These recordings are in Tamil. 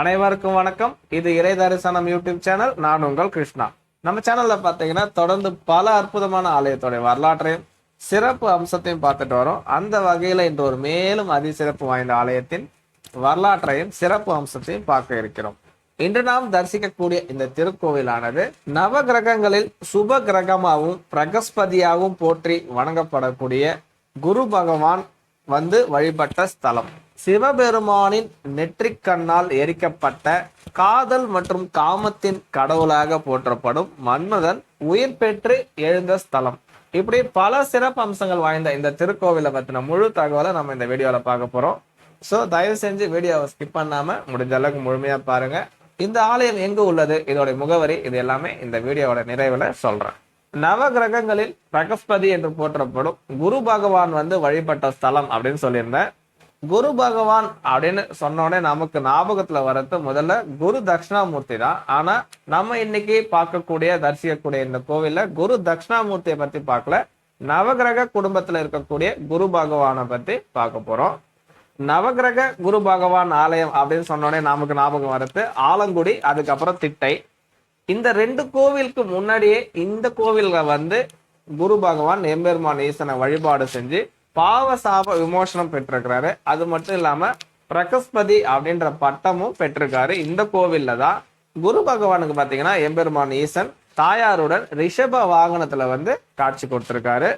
அனைவருக்கும் வணக்கம். இது இறை தரிசனம் யூடியூப் சேனல். நான் உங்கள் கிருஷ்ணா. நம்ம சேனல்ல பாத்தீங்கன்னா தொடர்ந்து பல அற்புதமான ஆலயத்துடைய வரலாற்றையும் சிறப்பு அம்சத்தையும் பார்த்துட்டு வரோம். அந்த வகையில இன்று ஒரு மேலும் அதிசிறப்பு வாய்ந்த ஆலயத்தின் வரலாற்றையும் சிறப்பு அம்சத்தையும் பார்க்க இருக்கிறோம். இன்று நாம் தரிசிக்கக்கூடிய இந்த திருக்கோவிலானது நவ கிரகங்களில் சுப கிரகமாகவும் பிரகஸ்பதியாகவும் போற்றி வணங்கப்படக்கூடிய குரு பகவான் வந்து வழிபட்ட ஸ்தலம். சிவபெருமானின் நெற்றிக் கண்ணால் எரிக்கப்பட்ட காதல் மற்றும் காமத்தின் கடவுளாக போற்றப்படும் மன்மதன் உயிர் பெற்று எழுந்த ஸ்தலம். இப்படி பல சிறப்பு அம்சங்கள் வாய்ந்த இந்த திருக்கோவிலை பற்றின முழு தகவலை நம்ம இந்த வீடியோவில் பார்க்க போறோம். ஸோ தயவு செஞ்சு வீடியோவை ஸ்கிப் பண்ணாம முடிஞ்ச அளவுக்கு முழுமையா பாருங்க. இந்த ஆலயம் எங்கு உள்ளது? இதோட முகவரி இது எல்லாமே இந்த வீடியோவோட நிறைவில் சொல்றேன். நவ கிரகங்களில் பிரகஸ்பதி என்று போற்றப்படும் குரு பகவான் வந்து வழிபட்ட ஸ்தலம் அப்படின்னு சொல்லியிருந்தேன். குரு பகவான் அப்படின்னு சொன்னோடனே நமக்கு ஞாபகத்துல வர்றது முதல்ல குரு தட்சிணாமூர்த்தி தான். ஆனா நம்ம இன்னைக்கு பார்க்கக்கூடிய தரிசிக்கக்கூடிய இந்த கோவில்ல குரு தட்சிணாமூர்த்தியை பத்தி பார்க்கல. நவகிரக குடும்பத்துல இருக்கக்கூடிய குரு பகவானை பத்தி பார்க்க போறோம். நவகிரக குரு பகவான் ஆலயம் அப்படின்னு சொன்னோடனே நமக்கு ஞாபகம் வரது ஆலங்குடி அதுக்கப்புறம் திட்டை. இந்த ரெண்டு கோவிலுக்கு முன்னாடியே இந்த கோவிலில் வந்து குரு பகவான் எம்பெருமான் ஈசனை வழிபாடு செஞ்சு பாவ சாப விமோசனம் பெற்றிருக்கிறாரு. அது மட்டும் இல்லாம பிரகஸ்பதி அப்படின்ற பட்டமும் பெற்றிருக்காரு. இந்த கோவில்ல தான் குரு பகவானுக்கு பாத்தீங்கன்னா எம்பெருமான் ஈசன் தாயாருடன் ரிஷப வாகனத்துல வந்து காட்சி கொடுத்திருக்காரு.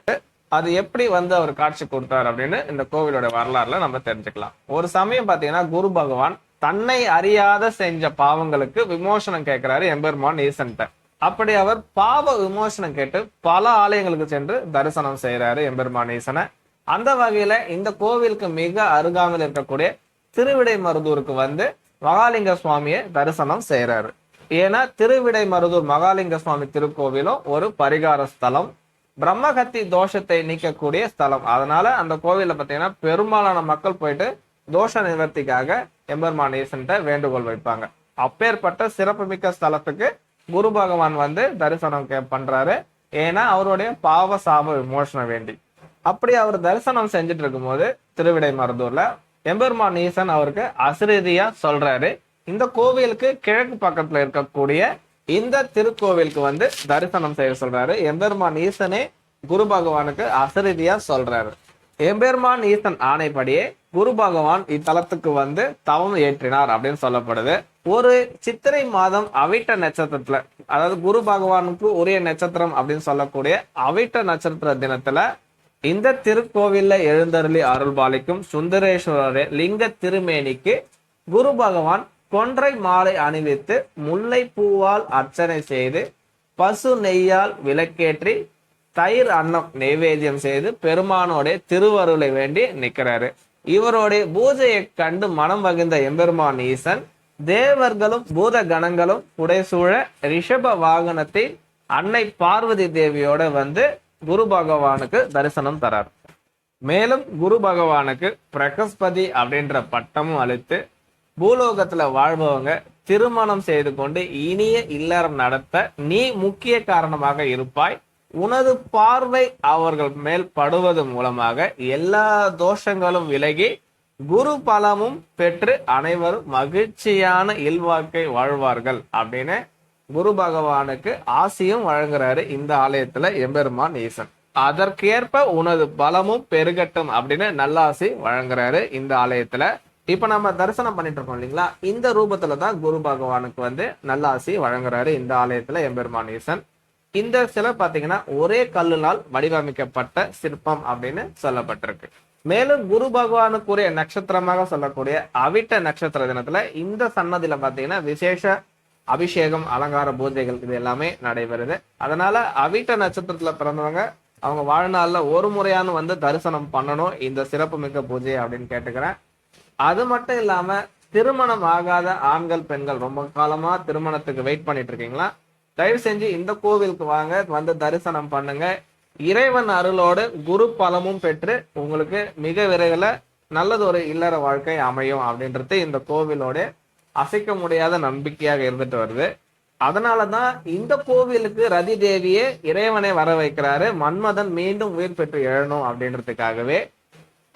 அது எப்படி வந்து அவர் காட்சி கொடுத்தார் அப்படின்னு இந்த கோவிலோட வரலாறுல நம்ம தெரிஞ்சுக்கலாம். ஒரு சமயம் பாத்தீங்கன்னா குரு பகவான் தன்னை அறியாத செஞ்ச பாவங்களுக்கு விமோசனம் கேட்கிறாரு எம்பெருமான் ஈசன்ட்ட அப்படி அவர் பாவ விமோசனம் கேட்டு பல ஆலயங்களுக்கு சென்று தரிசனம் செய்யறாரு எம்பெருமான் ஈசனை அந்த வகையில இந்த கோவிலுக்கு மிக அருகாமையில் இருக்கக்கூடிய திருவிடை மருதூருக்கு வந்து மகாலிங்க சுவாமியை தரிசனம் செய்யறாரு ஏன்னா திருவிடை மருதூர் மகாலிங்க சுவாமி திருக்கோவிலும் ஒரு பரிகார ஸ்தலம் பிரம்மகத்தி தோஷத்தை நீக்கக்கூடிய ஸ்தலம். அதனால அந்த கோவில பாத்தீங்கன்னா பெரும்பாலான மக்கள் போயிட்டு தோஷ நிவர்த்திக்காக எம்பெருமான் ஈசன்ட்ட வேண்டுகோள் வைப்பாங்க. அப்பேற்பட்ட சிறப்புமிக்க ஸ்தலத்துக்கு குரு பகவான் வந்து தரிசனம் பண்றாரு. ஏன்னா அவருடைய பாவ சாப விமோசனம் வேண்டி. அப்படி அவர் தரிசனம் செஞ்சுட்டு இருக்கும்போது திருவிடை மருதூர்ல எம்பெருமான் ஈசன் அவருக்கு அசிரீதியா சொல்றாரு. இந்த கோவிலுக்கு கிழக்கு பக்கத்துல இருக்கக்கூடிய இந்த திருக்கோவிலுக்கு வந்து தரிசனம் செய்ய சொல்றாரு. எம்பெருமான் ஈசனே குரு பகவானுக்கு அசரீதியா சொல்றாரு. எம்பெருமான் ஈசன் ஆணைப்படியே குரு பகவான் இத்தலத்துக்கு வந்து தவம் ஏற்றினார் அப்படின்னு சொல்லப்படுது. ஒரு சித்திரை மாதம் அவிட்ட நட்சத்திரத்துல அதாவது குரு பகவானுக்கு உரிய நட்சத்திரம் அப்படின்னு சொல்லக்கூடிய அவிட்ட நட்சத்திர தினத்துல இந்த திருக்கோவில்ல எழுந்தருளி அருள்பாலிக்கும் சுந்தரேஸ்வரர் லிங்க திருமேனிக்கு குரு பகவான் கொன்றை மாலை அணிவித்து முல்லை பூவால் அர்ச்சனை செய்து பசு நெய்யால் விளக்கேற்றி தயிர் அன்னம் நெய்வேத்தியம் செய்து பெருமானோடைய திருவருளை வேண்டி நிக்கிறாரு இவருடைய பூஜையை கண்டு மனம் வகிந்த எம்பெருமான் ஈசன் தேவர்களும் பூத கணங்களும் புடைசூழ ரிஷப வாகனத்தை அன்னை பார்வதி தேவியோட வந்து குரு பகவானுக்கு தரிசனம் தரார். மேலும் குரு பகவானுக்கு பிரகஸ்பதி அப்படின்ற பட்டமும் அளித்து பூலோகத்துல வாழ்பவங்க திருமணம் செய்து கொண்டு இனிய இல்லறம் நடத்த நீ முக்கிய காரணமாக இருப்பாய். உனது பார்வை அவர்கள் மேல் படுவது மூலமாக எல்லா தோஷங்களும் விலகி குரு பலமும் பெற்று அனைவரும் மகிழ்ச்சியான இல்வாக்கை வாழ்வார்கள் அப்படின்னு குரு பகவானுக்கு ஆசியும் வழங்குறாரு இந்த ஆலயத்துல எம்பெருமான் ஈசன். அதற்கேற்ப உனது பலமும் பெருகட்டும் அப்படின்னு நல்லாசி வழங்குறாரு இந்த ஆலயத்துல. இப்ப நம்ம தரிசனம் பண்ணிட்டு இருக்கோம் இல்லைங்களா? இந்த ரூபத்துல தான் குரு பகவானுக்கு வந்து நல்லாசி வழங்குறாரு இந்த ஆலயத்துல எம்பெருமான் ஈசன். இந்த சிலை பார்த்தீங்கன்னா ஒரே கல்லுனால் வடிவமைக்கப்பட்ட சிற்பம் அப்படின்னு சொல்லப்பட்டிருக்கு. மேலும் குரு பகவானுக்குரிய நட்சத்திரமாக சொல்லக்கூடிய அவிட்ட நட்சத்திர தினத்துல இந்த சன்னதியில பாத்தீங்கன்னா விசேஷ அபிஷேகம் அலங்கார பூஜைகள் இது எல்லாமே நடைபெறுது. அதனால அவிட்ட நட்சத்திரத்துல பிறந்தவங்க அவங்க வாழ்நாள்ல ஒரு முறையான வந்து தரிசனம் பண்ணணும் இந்த சிறப்பு மிக்க பூஜை அப்படின்னு கேட்டுக்கிறேன். அது மட்டும் இல்லாம திருமணம் ஆகாத ஆண்கள் பெண்கள் ரொம்ப காலமா திருமணத்துக்கு வெயிட் பண்ணிட்டு இருக்கீங்களா? தயவு செஞ்சு இந்த கோவிலுக்கு வாங்க வந்து தரிசனம் பண்ணுங்க. இறைவன் அருளோடு குரு பலமும் பெற்று உங்களுக்கு மிக விரைவில் நல்லது ஒரு இல்லற வாழ்க்கை அமையும் அப்படின்றது இந்த கோவிலோட அசைக்க முடியாத நம்பிக்கையாக இருந்துட்டு வருது. அதனாலதான் இந்த கோவிலுக்கு ரதி தேவியே இறைவனை வர வைக்கிறாரு மன்மதன் மீண்டும் உயிர் பெற்று எழணும் அப்படின்றதுக்காகவே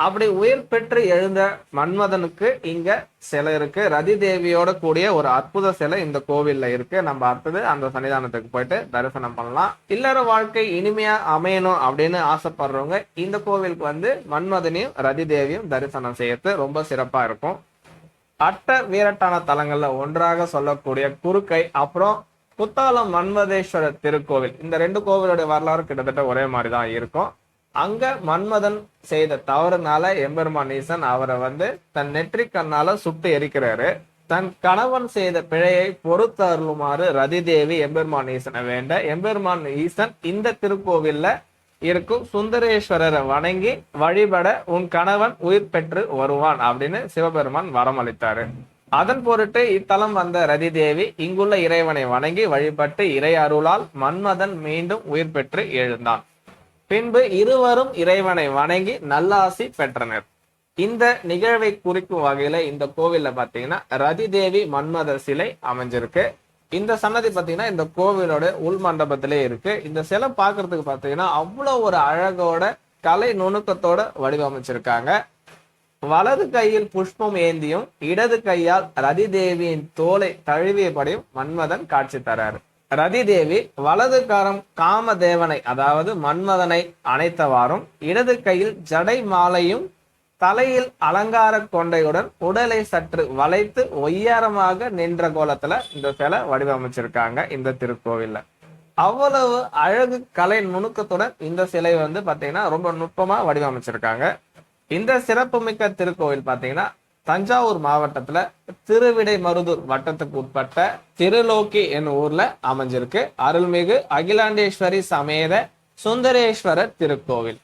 அப்படி உயிர் பெற்று எழுந்த மன்மதனுக்கு இங்க சிலை இருக்கு. ரதி தேவியோட கூடிய ஒரு அற்புத சிலை இந்த கோவில்ல இருக்கு. நம்ம அடுத்தது அந்த சன்னிதானத்துக்கு போயிட்டு தரிசனம் பண்ணலாம். இல்லற வாழ்க்கை இனிமையா அமையணும் அப்படின்னு ஆசைப்படுறவங்க இந்த கோவிலுக்கு வந்து மன்மதனையும் ரதி தேவியும் தரிசனம் செய்யறது ரொம்ப சிறப்பா இருக்கும். அட்ட வீரட்டான தலங்கள்ல ஒன்றாக சொல்லக்கூடிய குறுக்கை அப்புறம் குத்தாலம் மன்மதேஸ்வரர் திருக்கோவில். இந்த ரெண்டு கோவிலோட வரலாறு கிட்டத்தட்ட ஒரே மாதிரி தான் இருக்கும். அங்க மன்மதன் செய்த தவறுனால எம்பெருமான் ஈசன் அவரை வந்து தன் நெற்றி கண்ணால சுட்டு எரிக்கிறாரு. தன் கணவன் செய்த பிழையை பொறுத்தருளுமாறு ரதி தேவி எம்பெருமான் ஈசனை வேண்ட எம்பெருமான் ஈசன் இந்த திருக்கோவில்ல இருக்கும் சுந்தரேஸ்வரரை வணங்கி வழிபட உன் கணவன் உயிர் பெற்று வருவான் அப்படின்னு சிவபெருமான் வரமளித்தாரு. அதன் பொருட்டு இத்தலம் வந்த ரதி தேவி இங்குள்ள இறைவனை வணங்கி வழிபட்டு இறை அருளால் மன்மதன் மீண்டும் உயிர் பெற்று எழுந்தான். பின்பு இருவரும் இறைவனை வணங்கி நல்லாசி பெற்றனர். இந்த நிகழ்வை குறிக்கும் வகையில இந்த கோவில்ல பாத்தீங்கன்னா ரதி தேவி மன்மத சிலை அமைஞ்சிருக்கு. இந்த சன்னதி பாத்தீங்கன்னா இந்த கோவிலோட உள் மண்டபத்திலே இருக்கு. இந்த சிலை பாக்குறதுக்கு பாத்தீங்கன்னா அவ்வளவு ஒரு அழகோட கலை நுணுக்கத்தோட வடிவமைச்சிருக்காங்க. வலது கையில் புஷ்பம் ஏந்தியும் இடது கையால் ரதி தேவியின் தோலை தழுவியபடியும் மன்மதன் காட்சி தராரு. ரதி தேவி வலது கரம் காமதேவனை அதாவது மன்மதனை அணைத்தவாறும் இடது கையில் ஜடை மாலையும் தலையில் அலங்கார கொண்டையுடன் உடலை சற்று வளைத்து ஒய்யாரமாக நின்ற கோலத்துல இந்த சிலை வடிவமைச்சிருக்காங்க இந்த திருக்கோவில்ல. அவ்வளவு அழகு கலை நுணுக்கத்துடன் இந்த சிலை வந்து பாத்தீங்கன்னா ரொம்ப நுட்பமா வடிவமைச்சிருக்காங்க. இந்த சிறப்புமிக்க திருக்கோவில் பாத்தீங்கன்னா தஞ்சாவூர் மாவட்டத்துல திருவிடை மருதூர் வட்டத்துக்கு உட்பட்ட திருலோக்கி என்னும் ஊர்ல அமைஞ்சிருக்கு. அருள்மிகு அகிலாண்டேஸ்வரி சமேத சுந்தரேஸ்வரர் திருக்கோவில்.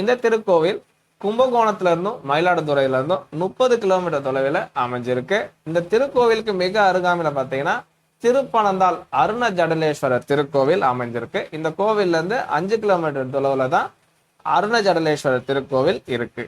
இந்த திருக்கோவில் கும்பகோணத்துல இருந்தும் மயிலாடுதுறையில இருந்தும் முப்பது கிலோமீட்டர் தொலைவில் அமைஞ்சிருக்கு. இந்த திருக்கோவிலுக்கு மிக அருகாமையில பாத்தீங்கன்னா திருப்பனந்தாள் அருண ஜடலேஸ்வரர் திருக்கோவில் அமைஞ்சிருக்கு. இந்த கோவில்ல இருந்து அஞ்சு கிலோமீட்டர் தொலைவில் தான் அருண ஜடலேஸ்வரர் திருக்கோவில் இருக்கு.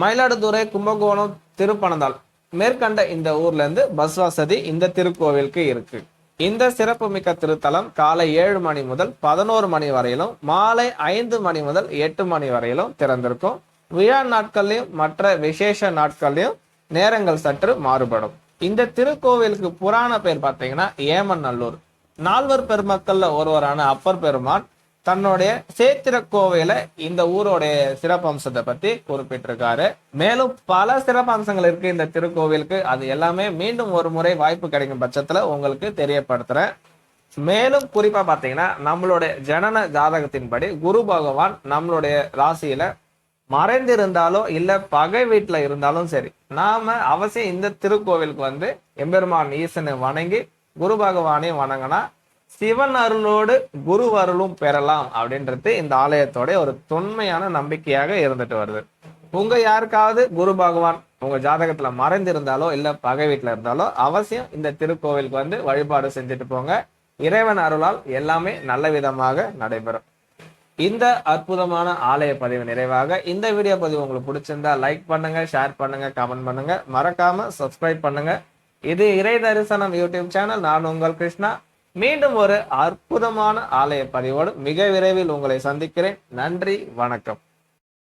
மயிலாடுதுறை கும்பகோணம் திருப்பனந்தாள். மேற்கண்ட இந்த ஊர்ல இருந்து பஸ் வசதி இந்த திருக்கோவிலுக்கு இருக்கு. இந்த சிறப்புமிக்க திருத்தலம் காலை ஏழு மணி முதல் பதினோரு மணி வரையிலும் மாலை ஐந்து மணி முதல் எட்டு மணி வரையிலும் திறந்திருக்கும். விழா நாட்கள்லயும் மற்ற விசேஷ நாட்கள்லயும் நேரங்கள் சற்று மாறுபடும். இந்த திருக்கோவிலுக்கு புராண பேர் பார்த்தீங்கன்னா ஏமநல்லூர். நால்வர் பெருமக்கள்ல ஒருவரான அப்பர் பெருமான் தன்னுடைய சேத்திர கோவையில இந்த ஊரோடைய சிறப்பம்சத்தை பத்தி குறிப்பிட்டிருக்காரு. மேலும் பல சிறப்பம்சங்கள் இருக்கு இந்த திருக்கோவிலுக்கு. அது எல்லாமே மீண்டும் ஒரு முறை வாய்ப்பு கிடைக்கும் பட்சத்துல உங்களுக்கு தெரியப்படுத்துறேன். மேலும் குறிப்பா பாத்தீங்கன்னா நம்மளுடைய ஜனன ஜாதகத்தின்படி குரு பகவான் நம்மளுடைய ராசியில மறைந்திருந்தாலும் இல்ல பகை வீட்டுல இருந்தாலும் சரி நாம அவசியம் இந்த திருக்கோவிலுக்கு வந்து எம்பெருமான் ஈசனை வணங்கி குரு பகவானையும் வணங்கினா சிவன் அருளோடு குரு அருளும் பெறலாம் அப்படின்றது இந்த ஆலயத்தோட ஒரு தொன்மையான நம்பிக்கையாக இருந்துட்டு வருது. உங்க யாருக்காவது குரு பகவான் உங்க ஜாதகத்துல மறைந்திருந்தாலோ இல்ல பகை வீட்டுல இருந்தாலோ அவசியம் இந்த திருக்கோவிலுக்கு வந்து வழிபாடு செஞ்சுட்டு போங்க. இறைவன் அருளால் எல்லாமே நல்ல விதமாக நடைபெறும். இந்த அற்புதமான ஆலய பதிவு நிறைவாக இந்த வீடியோ பதிவு உங்களுக்கு பிடிச்சிருந்தா லைக் பண்ணுங்க ஷேர் பண்ணுங்க கமெண்ட் பண்ணுங்க. மறக்காம சப்ஸ்கிரைப் பண்ணுங்க. இது இறை தரிசனம் யூடியூப் சேனல் நான் உங்கள் கிருஷ்ணா. மீண்டும் ஒரு அற்புதமான ஆலய பதிவோடு மிக விரைவில் உங்களை சந்திக்கிறேன். நன்றி வணக்கம்.